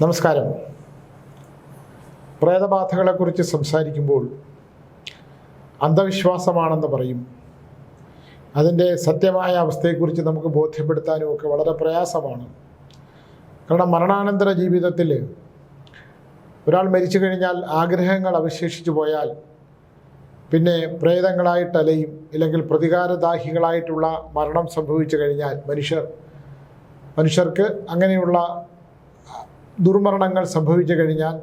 നമസ്കാരം. പ്രേതബാധകളെക്കുറിച്ച് സംസാരിക്കുമ്പോൾ അന്ധവിശ്വാസമാണെന്ന് പറയും. അതിന്റെ സത്യമായ അവസ്ഥയെക്കുറിച്ച് നമുക്ക് ബോധ്യപ്പെടുത്താനും ഒക്കെ വളരെ പ്രയാസമാണ്. കാരണം മരണാനന്തര ജീവിതത്തിൽ ഒരാൾ മരിച്ചു കഴിഞ്ഞാൽ ആഗ്രഹങ്ങൾ അവശേഷിച്ചു പോയാൽ പിന്നെ പ്രേതങ്ങളായിട്ട് അലയും ഇല്ലെങ്കിൽ പ്രതികാരദാഹികളായിട്ടുള്ള മരണം സംഭവിച്ചു കഴിഞ്ഞാൽ മനുഷ്യർ മനുഷ്യർക്ക് അങ്ങനെയുള്ള ദുർമരണങ്ങൾ സംഭവിച്ചു കഴിഞ്ഞാൽ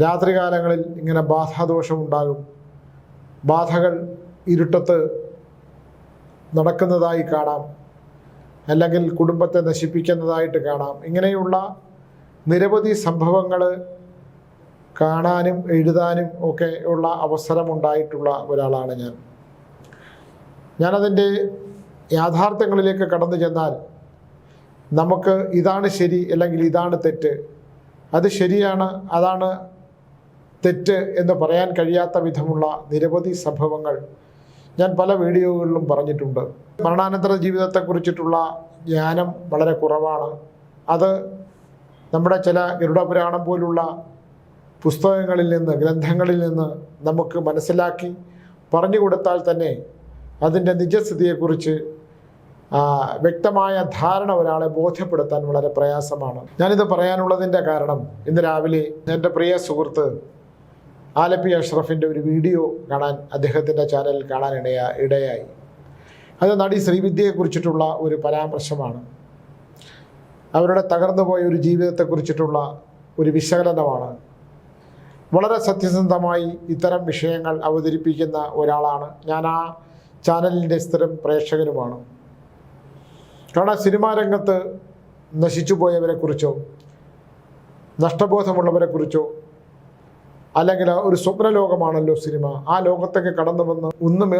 രാത്രികാലങ്ങളിൽ ഇങ്ങനെ ബാധാദോഷമുണ്ടാകും. ബാധകൾ ഇരുട്ടത്ത് നടക്കുന്നതായി കാണാം. അല്ലെങ്കിൽ കുടുംബത്തെ നശിപ്പിക്കുന്നതായിട്ട് കാണാം. ഇങ്ങനെയുള്ള നിരവധി സംഭവങ്ങൾ കാണാനും എഴുതാനും ഒക്കെ ഉള്ള അവസരമുണ്ടായിട്ടുള്ള ഒരാളാണ് ഞാൻ. ഞാനതിന്റെ യാഥാർത്ഥ്യങ്ങളിലേക്ക് കടന്നു ചെന്നാൽ നമുക്ക് ഇതാണ് ശരി അല്ലെങ്കിൽ ഇതാണ് തെറ്റ്. അത് ശരിയാണ് അതാണ് തെറ്റ് എന്ന് പറയാൻ കഴിയാത്ത വിധമുള്ള നിരവധി സംഭവങ്ങൾ ഞാൻ പല വീഡിയോകളിലും പറഞ്ഞിട്ടുണ്ട്. മരണാനന്തര ജീവിതത്തെക്കുറിച്ചിട്ടുള്ള ജ്ഞാനം വളരെ കുറവാണ്. അത് നമ്മുടെ ചില ഗരുഡപുരാണം പോലുള്ള പുസ്തകങ്ങളിൽ നിന്ന് ഗ്രന്ഥങ്ങളിൽ നിന്ന് നമുക്ക് മനസ്സിലാക്കി പറഞ്ഞു കൊടുത്താൽ തന്നെ അതിന്റെ നിജസ്ഥിതിയെക്കുറിച്ച് വ്യക്തമായ ധാരണ ഒരാളെ ബോധ്യപ്പെടുത്താൻ വളരെ പ്രയാസമാണ്. ഞാനിത് പറയാനുള്ളതിന്റെ കാരണം ഇന്ന് രാവിലെ എന്റെ പ്രിയ സുഹൃത്ത് ആലപ്പി അഷ്റഫിന്റെ ഒരു വീഡിയോ കാണാൻ അദ്ദേഹത്തിന്റെ ചാനലിൽ കാണാൻ ഇടയാ ഇടയായി. അത് നടി ശ്രീവിദ്യയെക്കുറിച്ചിട്ടുള്ള ഒരു പരാമർശമാണ്. അവരുടെ തകർന്നുപോയ ഒരു ജീവിതത്തെക്കുറിച്ചിട്ടുള്ള ഒരു വിശകലനമാണ്. വളരെ സത്യസന്ധമായി ഇത്തരം വിഷയങ്ങൾ അവതരിപ്പിക്കുന്ന ഒരാളാണ്. ഞാൻ ആ ചാനലിന്റെ സ്ഥിരം പ്രേക്ഷകനുമാണ്. കാരണം സിനിമാ രംഗത്ത് നശിച്ചു പോയവരെക്കുറിച്ചോ നഷ്ടബോധമുള്ളവരെക്കുറിച്ചോ അല്ലെങ്കിൽ ഒരു സ്വപ്ന ലോകമാണല്ലോ സിനിമ. ആ ലോകത്തൊക്കെ കടന്നു വന്ന് ഒന്നും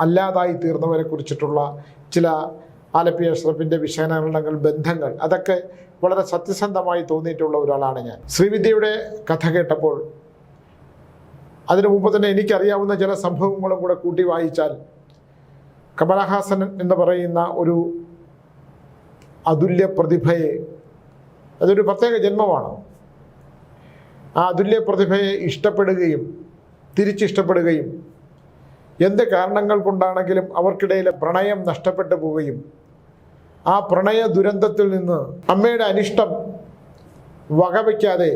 അല്ലാതായി തീർന്നവരെ കുറിച്ചിട്ടുള്ള ചില ആലപ്പി അഷ്റഫിന്റെ വിശകലനങ്ങൾ ബന്ധങ്ങൾ അതൊക്കെ വളരെ സത്യസന്ധമായി തോന്നിയിട്ടുള്ള ഒരാളാണ് ഞാൻ. ശ്രീവിദ്യയുടെ കഥ കേട്ടപ്പോൾ അതിനു മുമ്പ് തന്നെ എനിക്കറിയാവുന്ന ചില സംഭവങ്ങളും കൂടെ കൂട്ടി വായിച്ചാൽ കമലഹാസൻ എന്ന് പറയുന്ന ഒരു അതുല്യ പ്രതിഭയെ അതൊരു പ്രത്യേക ജന്മമാണ്. ആ അതുല്യ പ്രതിഭയെ ഇഷ്ടപ്പെടുകയും തിരിച്ചിഷ്ടപ്പെടുകയും എന്ത് കാരണങ്ങൾ കൊണ്ടാണെങ്കിലും അവർക്കിടയിലെ പ്രണയം നഷ്ടപ്പെട്ടു പോവുകയും ആ പ്രണയ ദുരന്തത്തിൽ നിന്ന് അമ്മയുടെ അനിഷ്ടം വകവയ്ക്കാതെ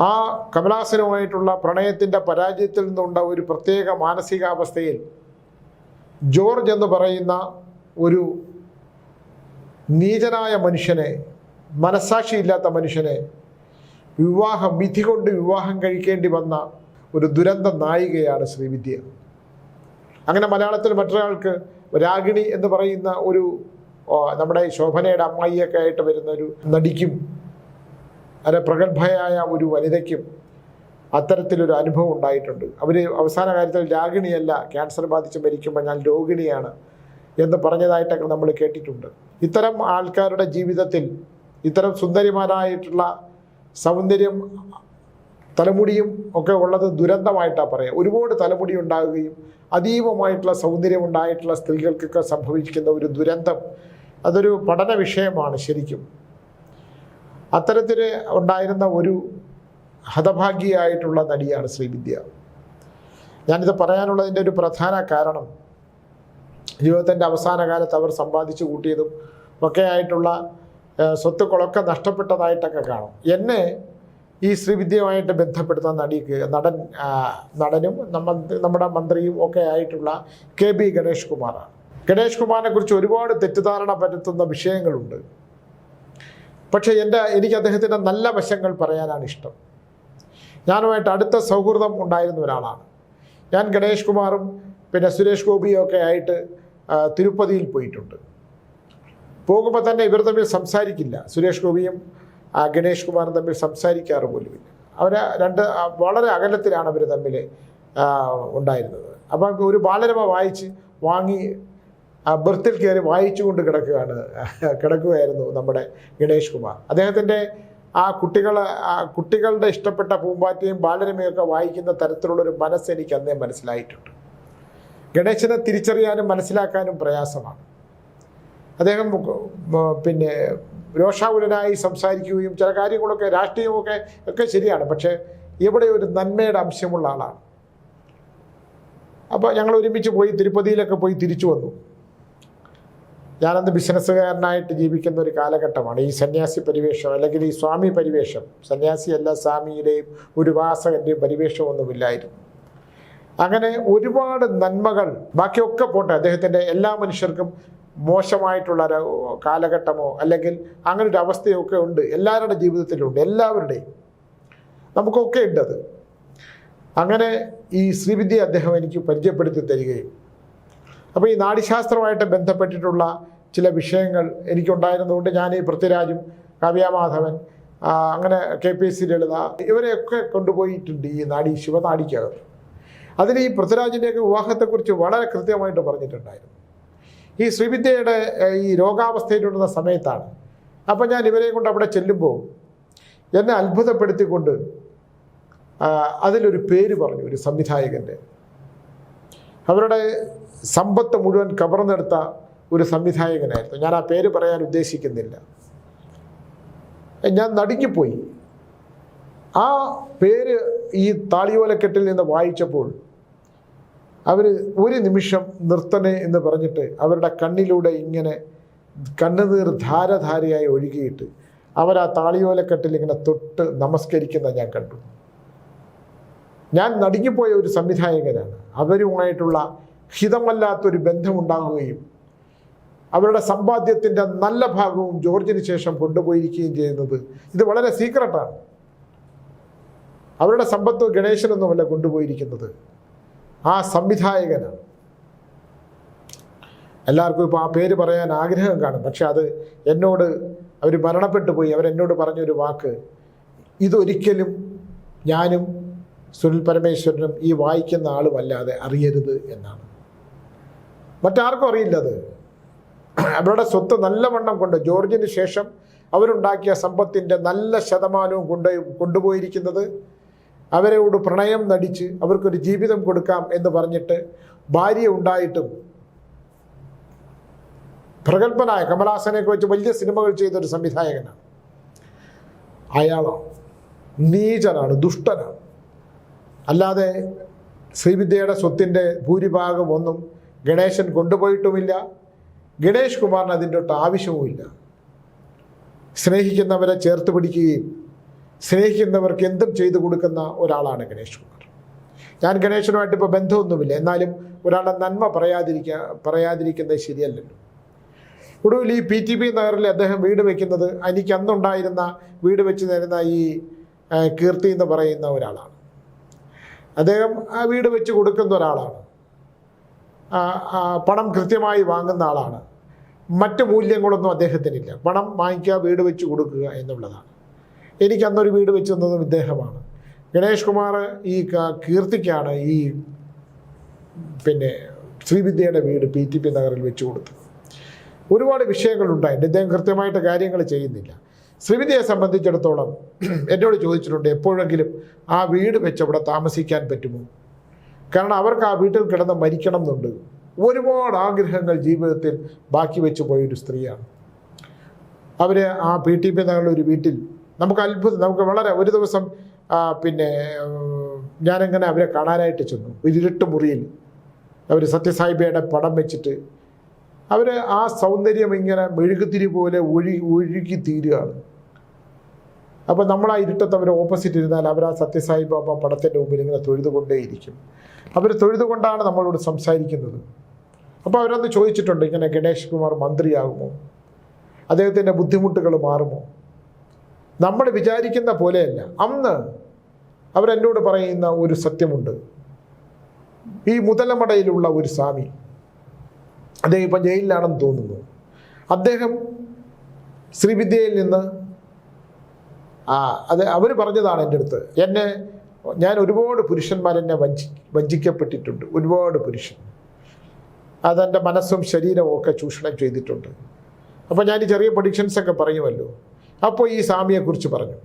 ആ കമലാസനുമായിട്ടുള്ള പ്രണയത്തിന്റെ പരാജയത്തിൽ നിന്നുണ്ട ഒരു പ്രത്യേക മാനസികാവസ്ഥയിൽ ജോർജ് എന്ന് പറയുന്ന ഒരു നീചനായ മനുഷ്യനെ മനസാക്ഷിയില്ലാത്ത മനുഷ്യനെ വിവാഹം വിധി കൊണ്ട് വിവാഹം കഴിക്കേണ്ടി വന്ന ഒരു ദുരന്ത നായികയാണ് ശ്രീവിദ്യ അങ്ങനെ മലയാളത്തിൽ മറ്റൊരാൾക്ക് രാഗിണി എന്ന് പറയുന്ന ഒരു നമ്മുടെ ശോഭനയുടെ അമ്മായിയൊക്കെ ആയിട്ട് വരുന്ന ഒരു നടിക്കും അല്ല പ്രഗത്ഭയായ ഒരു വനിതയ്ക്കും അത്തരത്തിലൊരു അനുഭവം ഉണ്ടായിട്ടുണ്ട്. അവർ അവസാന കാര്യത്തിൽ രാഗിണിയല്ല ക്യാൻസർ ബാധിച്ച് മരിക്കുമ്പോൾ ഞാൻ രോഗിണിയാണ്. എന്ന് പറഞ്ഞതായിട്ടൊക്കെ നമ്മൾ കേട്ടിട്ടുണ്ട്. ഇത്തരം ആൾക്കാരുടെ ജീവിതത്തിൽ ഇത്തരം സുന്ദരിമാരായിട്ടുള്ള സൗന്ദര്യം തലമുടിയും ഒക്കെ ഉള്ളത് ദുരന്തമായിട്ടാണ് പറയുക ഒരുപാട് തലമുടി ഉണ്ടാകുകയും അതീവമായിട്ടുള്ള സൗന്ദര്യം ഉണ്ടായിട്ടുള്ള സ്ത്രീകൾക്കൊക്കെ സംഭവിക്കുന്ന ഒരു ദുരന്തം അതൊരു പഠന വിഷയമാണ് ശരിക്കും. അത്തരത്തിൽ ഉണ്ടായിരുന്ന ഒരു ഹതഭാഗ്യയായിട്ടുള്ള നടിയാണ് ശ്രീവിദ്യ. ഞാനിത് പറയാനുള്ളതിന്റെ ഒരു പ്രധാന കാരണം ജീവിതത്തിന്റെ അവസാന കാലത്ത് അവർ സമ്പാദിച്ചു കൂട്ടിയതും ഒക്കെയായിട്ടുള്ള സ്വത്തുക്കളൊക്കെ നഷ്ടപ്പെട്ടതായിട്ടൊക്കെ കാണും. എന്നെ ഈ ശ്രീവിദ്യയുമായിട്ട് ബന്ധപ്പെടുത്തുന്ന നടിക്ക് നടൻ നടനും നമ്മ നമ്മുടെ മന്ത്രിയും ഒക്കെ ആയിട്ടുള്ള കെ ബി ഗണേഷ് കുമാറാണ്. ഗണേഷ് കുമാറിനെ കുറിച്ച് ഒരുപാട് തെറ്റിദ്ധാരണ പരത്തുന്ന വിഷയങ്ങളുണ്ട്. പക്ഷേ എന്റെ എനിക്ക് അദ്ദേഹത്തിന്റെ നല്ല വശങ്ങൾ പറയാനാണ് ഇഷ്ടം. ഞാനുമായിട്ട് അടുത്ത സൗഹൃദം ഉണ്ടായിരുന്ന ഒരാളാണ്. ഞാൻ ഗണേഷ് കുമാറും പിന്നെ സുരേഷ് ഗോപിയൊക്കെ ആയിട്ട് തിരുപ്പതിയിൽ പോയിട്ടുണ്ട്. പോകുമ്പോൾ തന്നെ ഇവർ തമ്മിൽ സംസാരിക്കില്ല. സുരേഷ് ഗോപിയും ഗണേഷ് കുമാറും തമ്മിൽ സംസാരിക്കാറ് പോലുമില്ല അവർ രണ്ട് വളരെ അകലത്തിലാണ് അവർ തമ്മിൽ ഉണ്ടായിരുന്നത്. അപ്പം ഒരു ബാലരമ വായിച്ച് വാങ്ങി ബർത്തിൽ കയറി വായിച്ചുകൊണ്ട് കിടക്കുകയാണ് കിടക്കുകയായിരുന്നു നമ്മുടെ ഗണേഷ് കുമാർ. അദ്ദേഹത്തിന്റെ ആ കുട്ടികൾ കുട്ടികളുടെ ഇഷ്ടപ്പെട്ട പൂമ്പാറ്റയും ബാലരമയൊക്കെ വായിക്കുന്ന തരത്തിലുള്ളൊരു മനസ്സ് എനിക്ക് അന്നേ മനസ്സിലായിട്ടുണ്ട്. ഗണേശനെ തിരിച്ചറിയാനും മനസ്സിലാക്കാനും പ്രയാസമാണ്. അദ്ദേഹം പിന്നെ രോഷാകുലനായി സംസാരിക്കുകയും ചില കാര്യങ്ങളൊക്കെ രാഷ്ട്രീയമൊക്കെ ഒക്കെ ശരിയാണ്. പക്ഷേ ഇവിടെ ഒരു നന്മയുടെ അംശമുള്ള ആളാണ്. അപ്പോൾ ഞങ്ങൾ ഒരുമിച്ച് പോയി തിരുപ്പതിയിലൊക്കെ പോയി തിരിച്ചു വന്നു. ഞാനന്ന് ബിസിനസ്സുകാരനായിട്ട് ജീവിക്കുന്ന ഒരു കാലഘട്ടമാണ്. ഈ സന്യാസി പരിവേഷം അല്ലെങ്കിൽ ഈ സ്വാമി പരിവേഷം സന്യാസിയല്ല സ്വാമിയുടെയും ഒരു വാസകന്റെയും പരിവേഷമൊന്നുമില്ലായിരുന്നു. അങ്ങനെ ഒരുപാട് നന്മകൾ ബാക്കിയൊക്കെ പോട്ടെ അദ്ദേഹത്തിന്റെ എല്ലാ മനുഷ്യർക്കും മോശമായിട്ടുള്ള ഒരു കാലഘട്ടമോ അല്ലെങ്കിൽ അങ്ങനെ ഒരു അവസ്ഥയൊക്കെ ഉണ്ട്. എല്ലാവരുടെ ജീവിതത്തിലുണ്ട് എല്ലാവരുടെയും. നമുക്കൊക്കെ ഉണ്ട് അത്. അങ്ങനെ ഈ ശ്രീവിദ്യ അദ്ദേഹം എനിക്ക് പരിചയപ്പെടുത്തി തരികയും. അപ്പോൾ ഈ നാടിശാസ്ത്രമായിട്ട് ബന്ധപ്പെട്ടിട്ടുള്ള ചില വിഷയങ്ങൾ എനിക്കുണ്ടായിരുന്നതുകൊണ്ട് ഞാൻ ഈ പൃഥ്വിരാജും കാവ്യാമാധവൻ അങ്ങനെ K P S C Lalitha ഇവരെയൊക്കെ കൊണ്ടുപോയിട്ടുണ്ട് ഈ നാടി ശിവനാടിക്കകത്ത്. അതിൽ ഈ പൃഥ്വിരാജിന്റെയൊക്കെ വിവാഹത്തെക്കുറിച്ച് വളരെ കൃത്യമായിട്ട് പറഞ്ഞിട്ടുണ്ടായിരുന്നു. ഈ ശ്രീവിദ്യയുടെ ഈ രോഗാവസ്ഥയിലുള്ള സമയത്താണ്. അപ്പം ഞാൻ ഇവരെ കൊണ്ട് അവിടെ ചെല്ലുമ്പോൾ എന്നെ അത്ഭുതപ്പെടുത്തിക്കൊണ്ട് അതിലൊരു പേര് പറഞ്ഞു ഒരു സംവിധായകന്റെ അവരുടെ സമ്പത്ത് മുഴുവൻ കവർന്നെടുത്ത ഒരു സംവിധായകനായിരുന്നു. ഞാൻ ആ പേര് പറയാൻ ഉദ്ദേശിക്കുന്നില്ല. ഞാൻ നടുങ്ങിപ്പോയി. ആ പേര് ഈ താളിയോലക്കെട്ടിൽ നിന്ന് വായിച്ചപ്പോൾ അവർ ഒരു നിമിഷം നിർത്തണേ എന്ന് പറഞ്ഞിട്ട് അവരുടെ കണ്ണിലൂടെ ഇങ്ങനെ കണ്ണുനീർ ധാരധാരയായി ഒഴുകിയിട്ട് അവർ ആ താളിയോലക്കെട്ടിൽ ഇങ്ങനെ തൊട്ട് നമസ്കരിക്കുന്ന ഞാൻ കണ്ടു. ഞാൻ നടുങ്ങിപ്പോയ ഒരു സംവിധായകനാണ്. അവരുമായിട്ടുള്ള ഹിതമല്ലാത്തൊരു ബന്ധമുണ്ടാകുകയും അവരുടെ സമ്പാദ്യത്തിന്റെ നല്ല ഭാഗവും ജോർജിന് ശേഷം കൊണ്ടുപോയിരിക്കുകയും ചെയ്യുന്നത് ഇത് വളരെ സീക്രട്ടാണ് അവരുടെ സമ്പത്ത് ഗണേശനൊന്നുമല്ല കൊണ്ടുപോയിരിക്കുന്നത്. ആ സംവിധായകനാണ്. എല്ലാവർക്കും ഇപ്പോൾ ആ പേര് പറയാൻ ആഗ്രഹം കാണും. പക്ഷെ അത് എന്നോട് അവർ മരണപ്പെട്ടു പോയി. അവരെന്നോട് പറഞ്ഞൊരു വാക്ക് ഇതൊരിക്കലും ഞാനും സുനിൽ പരമേശ്വരനും ഈ വായിക്കുന്ന ആളുമല്ലാതെ അറിയരുത് എന്നാണ്. മറ്റാർക്കും അറിയില്ല അത്. അവരുടെ സ്വത്ത് നല്ലവണ്ണം കൊണ്ട് ജോർജിന് ശേഷം അവരുണ്ടാക്കിയ സമ്പത്തിന്റെ നല്ല ശതമാനവും കൊണ്ട് കൊണ്ടുപോയിരിക്കുന്നത് അവരോട് പ്രണയം നടിച്ച് അവർക്കൊരു ജീവിതം കൊടുക്കാം എന്ന് പറഞ്ഞിട്ട് ഭാര്യ ഉണ്ടായിട്ടും പ്രഗത്ഭനായ കമലഹാസനെയൊക്കെ വെച്ച് വലിയ സിനിമകൾ ചെയ്തൊരു സംവിധായകനാണ്. അയാളോ നീചനാണ് ദുഷ്ടനാണ്. അല്ലാതെ ശ്രീവിദ്യയുടെ സ്വത്തിന്റെ ഭൂരിഭാഗം ഒന്നും ഗണേശൻ കൊണ്ടുപോയിട്ടുമില്ല. ഗണേഷ് കുമാറിന് അതിന്റെ ഒട്ട് ആവശ്യവുമില്ല. സ്നേഹിക്കുന്നവരെ ചേർത്ത് പിടിക്കുകയും സ്നേഹിക്കുന്നവർക്ക് എന്തും ചെയ്തു കൊടുക്കുന്ന ഒരാളാണ് ഗണേഷ് കുമാർ. ഞാൻ ഗണേശനുമായിട്ട് ഇപ്പോൾ ബന്ധമൊന്നുമില്ല. എന്നാലും ഒരാളുടെ നന്മ പറയാതിരിക്കുക പറയാതിരിക്കുന്നത് ശരിയല്ലല്ലോ. ഒടുവിൽ ഈ പി ടി പി നഗറിൽ അദ്ദേഹം വീട് വയ്ക്കുന്നത് എനിക്ക് അന്നുണ്ടായിരുന്ന വീട് വെച്ച് തരുന്ന ഈ കീർത്തി എന്ന് പറയുന്ന ഒരാളാണ്. അദ്ദേഹം ആ വീട് വെച്ച് കൊടുക്കുന്ന ഒരാളാണ്. പണം കൃത്യമായി വാങ്ങുന്ന ആളാണ്. മറ്റ് മൂല്യങ്ങളൊന്നും അദ്ദേഹത്തിനില്ല. പണം വാങ്ങിക്കുക വീട് വെച്ച് കൊടുക്കുക എന്നുള്ളതാണ്. എനിക്ക് അന്നൊരു വീട് വെച്ച് തന്നതും ഇദ്ദേഹമാണ്. ഗണേഷ് കുമാർ ഈ കീർത്തിക്കാണ് ഈ പിന്നെ ശ്രീവിദ്യയുടെ വീട് പി ടി പി നഗറിൽ വെച്ച് കൊടുത്തത്. ഒരുപാട് വിഷയങ്ങളുണ്ടായിട്ട് ഇദ്ദേഹം കൃത്യമായിട്ട് കാര്യങ്ങൾ ചെയ്യുന്നില്ല. ശ്രീവിദ്യയെ സംബന്ധിച്ചിടത്തോളം എന്നോട് ചോദിച്ചിട്ടുണ്ട് എപ്പോഴെങ്കിലും ആ വീട് വെച്ച് അവിടെ താമസിക്കാൻ പറ്റുമോ? കാരണം അവർക്ക് ആ വീട്ടിൽ കിടന്ന് മരിക്കണം എന്നുണ്ട്. ഒരുപാട് ആഗ്രഹങ്ങൾ ജീവിതത്തിൽ ബാക്കി വെച്ച് പോയൊരു സ്ത്രീയാണ്. അവർ ആ പി ടി പി നഗറിലെ ഒരു വീട്ടിൽ നമുക്ക് അത്ഭുതം. നമുക്ക് വളരെ ഒരു ദിവസം പിന്നെ ഞാനങ്ങനെ അവരെ കാണാനായിട്ട് ചെന്നു. ഒരു ഇരുട്ട് മുറിയിൽ. അവർ സത്യസായിബയുടെ പടം വെച്ചിട്ട് അവർ ആ സൗന്ദര്യം ഇങ്ങനെ മെഴുകുതിരി പോലെ ഒഴി ഒഴുകി തീരുകയാണ്. അപ്പോൾ നമ്മൾ ആ ഇരുട്ടത്ത് അവർ ഓപ്പോസിറ്റ് ഇരുന്നാൽ അവർ ആ സത്യസായി ബാബ പടത്തിന്റെ മുമ്പിൽ ഇങ്ങനെ തൊഴുതുകൊണ്ടേയിരിക്കും. അവർ തൊഴുതുകൊണ്ടാണ് നമ്മളോട് സംസാരിക്കുന്നത്. അപ്പോൾ അവരൊന്ന് ചോദിച്ചിട്ടുണ്ട് ഇങ്ങനെ ഗണേഷ് കുമാർ മന്ത്രിയാകുമോ? അദ്ദേഹത്തിന്റെ ബുദ്ധിമുട്ടുകൾ മാറുമോ? നമ്മൾ വിചാരിക്കുന്ന പോലെയല്ല. അന്ന് അവരെന്നോട് പറയുന്ന ഒരു സത്യമുണ്ട്. ഈ മുതലമടയിലുള്ള ഒരു സ്വാമി അദ്ദേഹം ഇപ്പം ജയിലിലാണെന്ന് തോന്നുന്നു. അദ്ദേഹം ശ്രീവിദ്യയിൽ നിന്ന് ആ അത് അവർ പറഞ്ഞതാണ് എന്റെ അടുത്ത്. എന്നെ ഞാൻ ഒരുപാട് പുരുഷന്മാരെന്നെ വഞ്ചി വഞ്ചിക്കപ്പെട്ടിട്ടുണ്ട്. ഒരുപാട് പുരുഷൻ. അതെന്റെ മനസ്സും ശരീരവും ഒക്കെ ചൂഷണം ചെയ്തിട്ടുണ്ട്. അപ്പോൾ ഞാൻ ചെറിയ പ്രഡിക്ഷൻസ് ഒക്കെ പറയുമല്ലോ. അപ്പോൾ ഈ സ്വാമിയെക്കുറിച്ച് പറഞ്ഞു.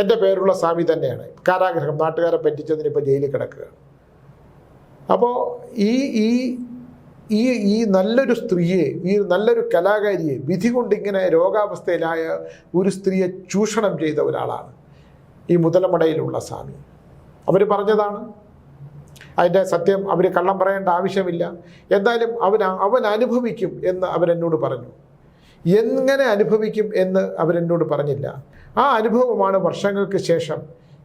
എന്റെ പേരുള്ള സ്വാമി തന്നെയാണ്. കാരാഗ്രഹം നാട്ടുകാരെ പറ്റിച്ചതിന് ഇപ്പോൾ ജയിലിൽ കിടക്കുകയാണ് അപ്പോൾ ഈ ഈ ഈ ഈ നല്ലൊരു സ്ത്രീയെ ഈ നല്ലൊരു കലാകാരിയെ വിധി കൊണ്ട് ഇങ്ങനെ രോഗാവസ്ഥയിലായ ഒരു സ്ത്രീയെ ചൂഷണം ചെയ്ത ഒരാളാണ് ഈ മുതലമടയിലുള്ള സ്വാമി. അവർ പറഞ്ഞതാണ്. അതിന്റെ സത്യം അവർ കള്ളം പറയേണ്ട ആവശ്യമില്ല. എന്തായാലും അവൻ അവൻ അനുഭവിക്കും എന്ന് അവരെന്നോട് പറഞ്ഞു. എങ്ങനെ അനുഭവിക്കും എന്ന് അവരെന്നോട് പറഞ്ഞില്ല. ആ അനുഭവമാണ് വർഷങ്ങൾക്ക് ശേഷം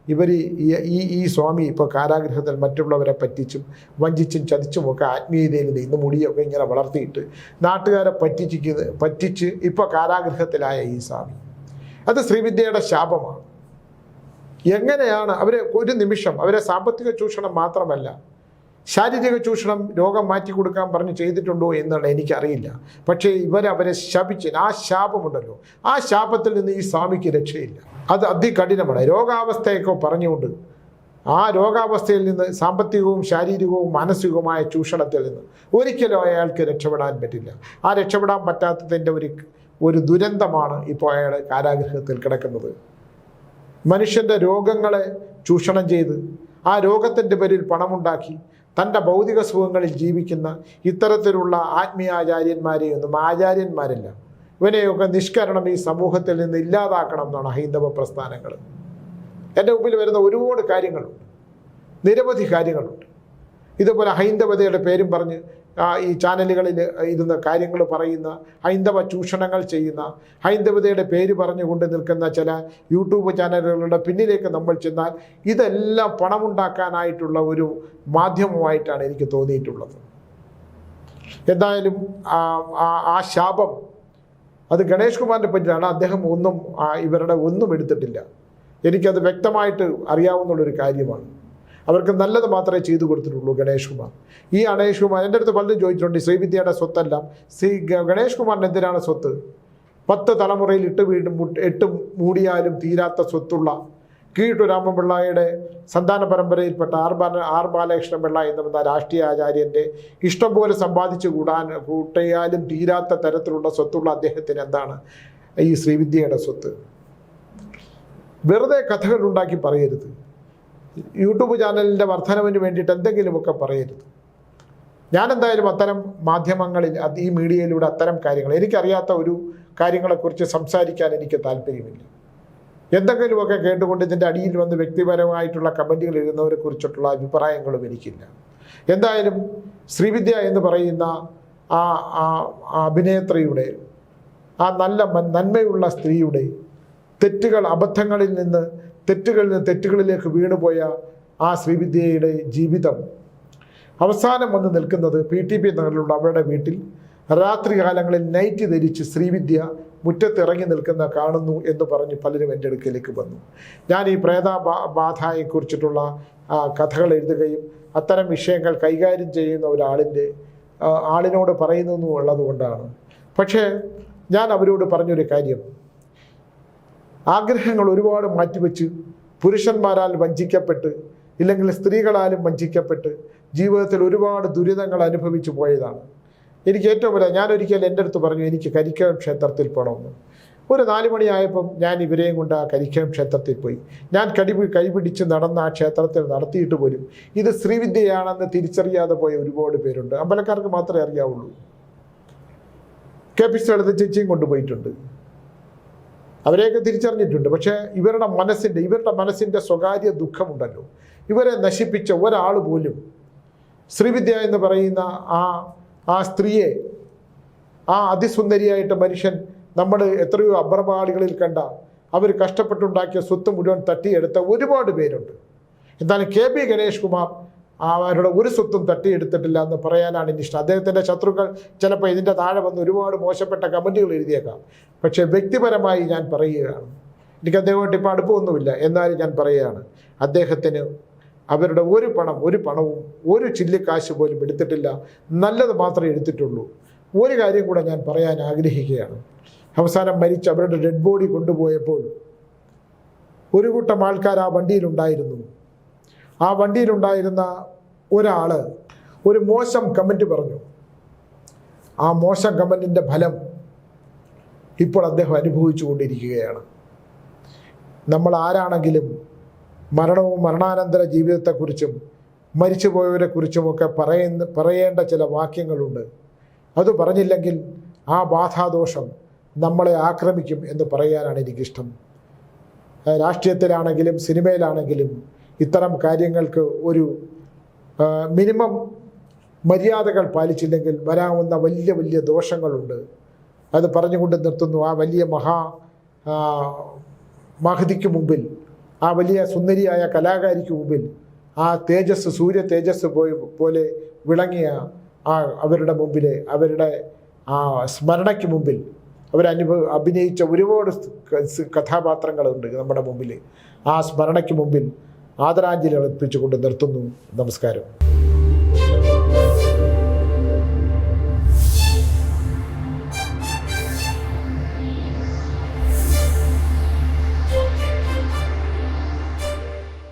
ഇവർ ഈ ഈ സ്വാമി ഇപ്പോൾ കാരാഗ്രഹത്തിൽ മറ്റുള്ളവരെ പറ്റിച്ചും വഞ്ചിച്ചും ചതിച്ചുമൊക്കെ ആത്മീയതയിൽ നിന്ന് മുടിയൊക്കെ ഇങ്ങനെ വളർത്തിയിട്ട് നാട്ടുകാരെ പറ്റിച്ചിരിക്കുന്നത് പറ്റിച്ച് ഇപ്പോൾ കാരാഗ്രഹത്തിലായ ഈ സ്വാമി. അത് ശ്രീവിദ്യയുടെ ശാപമാണ്. എങ്ങനെയാണ് അവരെ ഒരു നിമിഷം അവരെ സാമ്പത്തിക ചൂഷണം മാത്രമല്ല ശാരീരിക ചൂഷണം രോഗം മാറ്റി കൊടുക്കാൻ പറഞ്ഞ് ചെയ്തിട്ടുണ്ടോ എന്നുള്ള എനിക്കറിയില്ല. പക്ഷേ ഇവരവരെ ശപിച്ച് ആ ശാപമുണ്ടല്ലോ. ആ ശാപത്തിൽ നിന്ന് ഈ സ്വാമിക്ക് രക്ഷയില്ല. അത് അതികഠിനമാണ്. രോഗാവസ്ഥയൊക്കെ പറഞ്ഞുകൊണ്ട് ആ രോഗാവസ്ഥയിൽ നിന്ന് സാമ്പത്തികവും ശാരീരികവും മാനസികവുമായ ചൂഷണത്തിൽ നിന്ന് ഒരിക്കലും അയാൾക്ക് രക്ഷപ്പെടാൻ പറ്റില്ല. ആ രക്ഷപ്പെടാൻ പറ്റാത്തതിന്റെ ഒരു ഒരു ദുരന്തമാണ് ഇപ്പോൾ അയാൾ കാരാഗ്രഹത്തിൽ കിടക്കുന്നത്. മനുഷ്യന്റെ രോഗങ്ങളെ ചൂഷണം ചെയ്ത് ആ രോഗത്തിന്റെ പേരിൽ പണമുണ്ടാക്കി തന്റെ ഭൗതിക സുഖങ്ങളിൽ ജീവിക്കുന്ന ഇത്തരത്തിലുള്ള ആത്മീയാചാര്യന്മാരെയൊന്നും ആചാര്യന്മാരല്ല. ഇവനെയൊക്കെ നിഷ്കരണം ഈ സമൂഹത്തിൽ നിന്ന് ഇല്ലാതാക്കണം എന്നാണ് ഹൈന്ദവ പ്രസ്ഥാനങ്ങൾ. എന്റെ മുമ്പിൽ വരുന്ന ഒരുപാട് കാര്യങ്ങളുണ്ട്. നിരവധി കാര്യങ്ങളുണ്ട്. ഇതുപോലെ ഹൈന്ദവതയുടെ പേരും പറഞ്ഞ് ഈ ചാനലുകളിൽ ഇരുന്ന് കാര്യങ്ങൾ പറയുന്ന ഹൈന്ദവ ചൂഷണങ്ങൾ ചെയ്യുന്ന ഹൈന്ദവതയുടെ പേര് പറഞ്ഞുകൊണ്ട് നിൽക്കുന്ന ചില യൂട്യൂബ് ചാനലുകളുടെ പിന്നിലേക്ക് നമ്മൾ ചെന്നാൽ ഇതെല്ലാം പണമുണ്ടാക്കാനായിട്ടുള്ള ഒരു മാധ്യമമായിട്ടാണ് എനിക്ക് തോന്നിയിട്ടുള്ളത്. എന്തായാലും ആ- ശാപം അത് ഗണേഷ് കുമാറിനെ പറ്റിയാണ് അദ്ദേഹം ഒന്നും ഇവരുടെ ഒന്നും എടുത്തിട്ടില്ല. എനിക്കത് വ്യക്തമായിട്ട് അറിയാവുന്നുള്ളൊരു കാര്യമാണ്. അവർക്ക് നല്ലത് മാത്രമേ ചെയ്തു കൊടുത്തിട്ടുള്ളൂ ഗണേഷ് കുമാർ. ഈ ഗണേഷ് കുമാർ എന്റെ അടുത്ത് പലരും ചോദിച്ചിട്ടുണ്ട് ശ്രീവിദ്യയുടെ സ്വത്തെല്ലാം. ശ്രീ ഗണേഷ് കുമാറിന് എന്തിനാണ് സ്വത്ത്? പത്ത് തലമുറയിൽ ഇട്ട് വീണ്ടും എട്ട് മൂടിയാലും തീരാത്ത സ്വത്തുള്ള കീഴു രാമപിള്ളയുടെ സന്താന പരമ്പരയിൽപ്പെട്ട ആർ ബാല ആർ ബാലകൃഷ്ണൻ പിള്ള എന്ന് പറയുന്ന രാഷ്ട്രീയ ആചാര്യന്റെ ഇഷ്ടം പോലെ സമ്പാദിച്ചു കൂടാൻ കൂട്ടിയാലും തീരാത്ത തരത്തിലുള്ള സ്വത്തുള്ള അദ്ദേഹത്തിന് എന്താണ് ഈ ശ്രീവിദ്യയുടെ സ്വത്ത്? വെറുതെ കഥകൾ ഉണ്ടാക്കി പറയരുത്. യൂട്യൂബ് ചാനലിന്റെ വർധനവിന് വേണ്ടിയിട്ട് എന്തെങ്കിലുമൊക്കെ പറയരുത്. ഞാനെന്തായാലും അത്തരം മാധ്യമങ്ങളിൽ ഈ മീഡിയയിലൂടെ അത്തരം കാര്യങ്ങൾ എനിക്കറിയാത്ത ഒരു കാര്യങ്ങളെക്കുറിച്ച് സംസാരിക്കാൻ എനിക്ക് താല്പര്യമില്ല. എന്തെങ്കിലുമൊക്കെ കേട്ടുകൊണ്ട് ഇതിന്റെ അടിയിൽ വന്ന് വ്യക്തിപരമായിട്ടുള്ള കമന്റുകൾ എഴുതുന്നവരെ കുറിച്ചിട്ടുള്ള അഭിപ്രായങ്ങളും എനിക്കില്ല. എന്തായാലും ശ്രീവിദ്യ എന്ന് പറയുന്ന ആ അഭിനേത്രിയുടെ ആ നല്ല നന്മയുള്ള സ്ത്രീയുടെ തെറ്റുകൾ അബദ്ധങ്ങളിൽ നിന്ന് തെറ്റുകളിൽ നിന്ന് തെറ്റുകളിലേക്ക് വീണുപോയ ആ ശ്രീവിദ്യയുടെ ജീവിതം അവസാനം വന്ന് നിൽക്കുന്നത് പി ടി പി നഗറിലുള്ള അവരുടെ വീട്ടിൽ രാത്രികാലങ്ങളിൽ നൈറ്റ് ധരിച്ച് ശ്രീവിദ്യ മുറ്റത്തിറങ്ങി നിൽക്കുന്ന കാണുന്നു എന്ന് പറഞ്ഞ് പലരും എന്റെ അടുക്കലേക്ക് വന്നു. ഞാൻ ഈ പ്രേത ബാധയെക്കുറിച്ചിട്ടുള്ള കഥകൾ എഴുതുകയും അത്തരം വിഷയങ്ങൾ കൈകാര്യം ചെയ്യുന്ന ഒരാളിന്റെ ആളിനോട് പറയുന്നു എന്നുള്ളത് കൊണ്ടാണ് പക്ഷേ ഞാൻ അവരോട് പറഞ്ഞൊരു കാര്യം. ആഗ്രഹങ്ങൾ ഒരുപാട് മാറ്റിവെച്ച് പുരുഷന്മാരാൽ വഞ്ചിക്കപ്പെട്ട് ഇല്ലെങ്കിൽ സ്ത്രീകളാലും വഞ്ചിക്കപ്പെട്ട് ജീവിതത്തിൽ ഒരുപാട് ദുരിതങ്ങൾ അനുഭവിച്ചു പോയതാണ്. എനിക്ക് ഏറ്റവും വലിയ ഞാനൊരിക്കൽ എന്റെ അടുത്ത് പറഞ്ഞു എനിക്ക് കരിക്കകം ക്ഷേത്രത്തിൽ പോകണമെന്ന് ഒരു നാല് മണിയായപ്പം ഞാൻ ഇവരെയും കൊണ്ട് ആ കരിക്കകം ക്ഷേത്രത്തിൽ പോയി. ഞാൻ കടി കൈപിടിച്ച് നടന്ന ആ ക്ഷേത്രത്തിൽ നടത്തിയിട്ട് പോലും ഇത് ശ്രീവിദ്യയാണെന്ന് തിരിച്ചറിയാതെ പോയ ഒരുപാട് പേരുണ്ട്. അമ്പലക്കാർക്ക് മാത്രമേ അറിയാവുള്ളൂ. കെ പി സ്ഥലത്ത് ചേച്ചിയും കൊണ്ടുപോയിട്ടുണ്ട് അവരെയൊക്കെ തിരിച്ചറിഞ്ഞിട്ടുണ്ട്. പക്ഷേ ഇവരുടെ മനസ്സിന്റെ ഇവരുടെ മനസ്സിന്റെ സ്വകാര്യ ദുഃഖമുണ്ടല്ലോ. ഇവരെ നശിപ്പിച്ച ഒരാൾ പോലും ശ്രീവിദ്യ എന്ന് പറയുന്ന ആ ആ സ്ത്രീയെ ആ അതിസുന്ദരിയായിട്ട് മനുഷ്യൻ നമ്മൾ എത്രയോ അബ്രപാളികളിൽ കണ്ട അവർ കഷ്ടപ്പെട്ടുണ്ടാക്കിയ സ്വത്ത് മുഴുവൻ തട്ടിയെടുത്ത ഒരുപാട് പേരുണ്ട്. എന്നാലും കെ പി ഗണേഷ് കുമാർ അവരുടെ ഒരു സ്വത്തും തട്ടിയെടുത്തിട്ടില്ല എന്ന് പറയാനാണ് ഇനിഷ്ടം അദ്ദേഹത്തിന്റെ ശത്രുക്കൾ ചിലപ്പോൾ ഇതിന്റെ താഴെ വന്ന് ഒരുപാട് മോശപ്പെട്ട കമന്റുകൾ എഴുതിയേക്കാം. പക്ഷേ വ്യക്തിപരമായി ഞാൻ പറയുകയാണ്. എനിക്ക് അദ്ദേഹമായിട്ട് ഇപ്പോൾ അടുപ്പമൊന്നുമില്ല. എന്നാലും ഞാൻ പറയുകയാണ്. അദ്ദേഹത്തിന് അവരുടെ ഒരു പണം ഒരു പണവും ഒരു ചില്ലിക്കാശ് പോലും എടുത്തിട്ടില്ല. നല്ലത് മാത്രമേ എടുത്തിട്ടുള്ളൂ. ഒരു കാര്യം കൂടെ ഞാൻ പറയാൻ ആഗ്രഹിക്കുകയാണ്. അവസാനം മരിച്ച് അവരുടെ ഡെഡ് ബോഡി കൊണ്ടുപോയപ്പോൾ ഒരു കൂട്ടം ആൾക്കാർ ആ വണ്ടിയിലുണ്ടായിരുന്നു. ആ വണ്ടിയിലുണ്ടായിരുന്ന ഒരാൾ ഒരു മോശം കമന്റ് പറഞ്ഞു. ആ മോശം കമന്റിന്റെ ഫലം ഇപ്പോൾ അദ്ദേഹം അനുഭവിച്ചു കൊണ്ടിരിക്കുകയാണ്. നമ്മൾ ആരാണെങ്കിലും മരണവും മരണാനന്തര ജീവിതത്തെക്കുറിച്ചും മരിച്ചുപോയവരെക്കുറിച്ചുമൊക്കെ പറയുന്ന പറയേണ്ട ചില വാക്യങ്ങളുണ്ട്. അത് പറഞ്ഞില്ലെങ്കിൽ ആ ബാധാദോഷം നമ്മളെ ആക്രമിക്കും എന്ന് പറയാനാണ് എനിക്കിഷ്ടം. രാഷ്ട്രീയത്തിലാണെങ്കിലും സിനിമയിലാണെങ്കിലും ഇത്തരം കാര്യങ്ങൾക്ക് ഒരു മിനിമം മര്യാദകൾ പാലിച്ചില്ലെങ്കിൽ വരാവുന്ന വലിയ വലിയ ദോഷങ്ങളുണ്ട്. അത് പറഞ്ഞുകൊണ്ട് നിർത്തുന്നു. ആ വലിയ മഹാ മഹതിക്ക് മുമ്പിൽ ആ വലിയ സുന്ദരിയായ കലാകാരിക്ക് മുമ്പിൽ ആ തേജസ് സൂര്യ തേജസ് പോയി പോലെ വിളങ്ങിയ ആ അവരുടെ മുമ്പിൽ അവരുടെ ആ സ്മരണയ്ക്ക് മുമ്പിൽ അവരനുഭ അഭിനയിച്ച ഒരുപാട് കഥാപാത്രങ്ങളുണ്ട് നമ്മുടെ മുമ്പിൽ ആ സ്മരണയ്ക്ക് മുമ്പിൽ ആദരാഞ്ജലി അർപ്പിച്ചുകൊണ്ട് നിർത്തുന്നു. നമസ്കാരം.